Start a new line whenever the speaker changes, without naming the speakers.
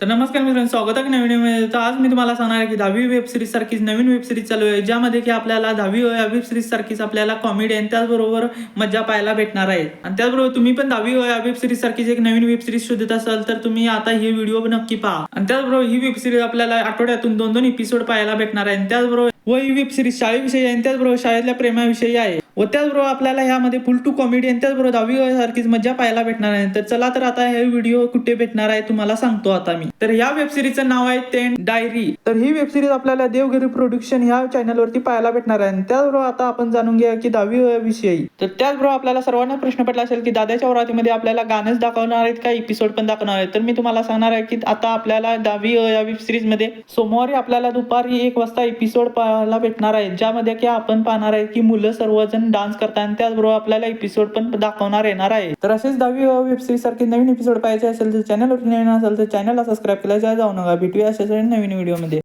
तर नमस्कार मित्रांनो स्वागत आहे नवीन तर आज मी तुम्हाला सांगणार आहे की दहावी वेब सिरीज सारखीच नवीन वेब सिरीज चालू आहे ज्यामध्ये की आपल्याला दहावी या वेब सिरीज सारखीच आपल्याला कॉमेडी आणि त्याचबरोबर मजा पाहायला भेटणार आहे. आणि त्याचबरोबर तुम्ही पण दहावी या वेब सिरीज सारखीच एक नवीन वेब सिरीज शोधत असाल तर तुम्ही आता ही व्हिडिओ नक्की पहा. आणि त्याचबरोबर ही वेब सिरीज आपल्याला आठवड्यातून दोन दोन एपिसोड पाहायला भेटणार आहे. आणि त्याचबरोबर व ही वेब सिरीज शाळेविषयी आहे आणि त्याचबरोबर शाळेतल्या प्रेमाविषयी आहे. व त्याचबरोबर आपल्याला ह्यामध्ये फुल टू कॉमेडी आणि त्याचबरोबर दहावी सारखीच मजा पाहायला भेटणार आहे. तर चला तर आता हे व्हिडिओ कुठे भेटणार आहे तुम्हाला सांगतो आता मी. तर ह्या वेबसिरीजचं नाव आहे टेन डायरी तर ही वेबसिरीज आपल्याला देवगिरी प्रोडक्शन ह्या चॅनलवरती पाहायला भेटणार आहे. आणि त्याचबरोबर आता आपण जाणून घ्या की दहावी विषयी. तर त्याचबरोबर आपल्याला सर्वांना प्रश्न पडला असेल की दादाच्या वरातीमध्ये आपल्याला गाणंच दाखवणार आहेत का? एपिसोड पण दाखवणार आहेत. तर मी तुम्हाला सांगणार आहे की आता आपल्याला दहावी या वेबमध्ये सोमवारी आपल्याला दुपारी एक वाजता एपिसोड पाहायला भेटणार आहे. ज्यामध्ये की आपण पाहणार आहे की मुलं सर्वजण डान्स करतात आणि त्याचबरोबर आपल्याला एपिसोड पण दाखवणार येणार आहे. तर असेच दहावी वेबसिरीज सारखे नवीन एपिसोड पाहायचे असेल तर चॅनलवर नवीन असेल तर चॅनलला सबस्क्राईब केल्याशिवाय जाऊ नका भेटूया अशाच नवीन व्हिडिओमध्ये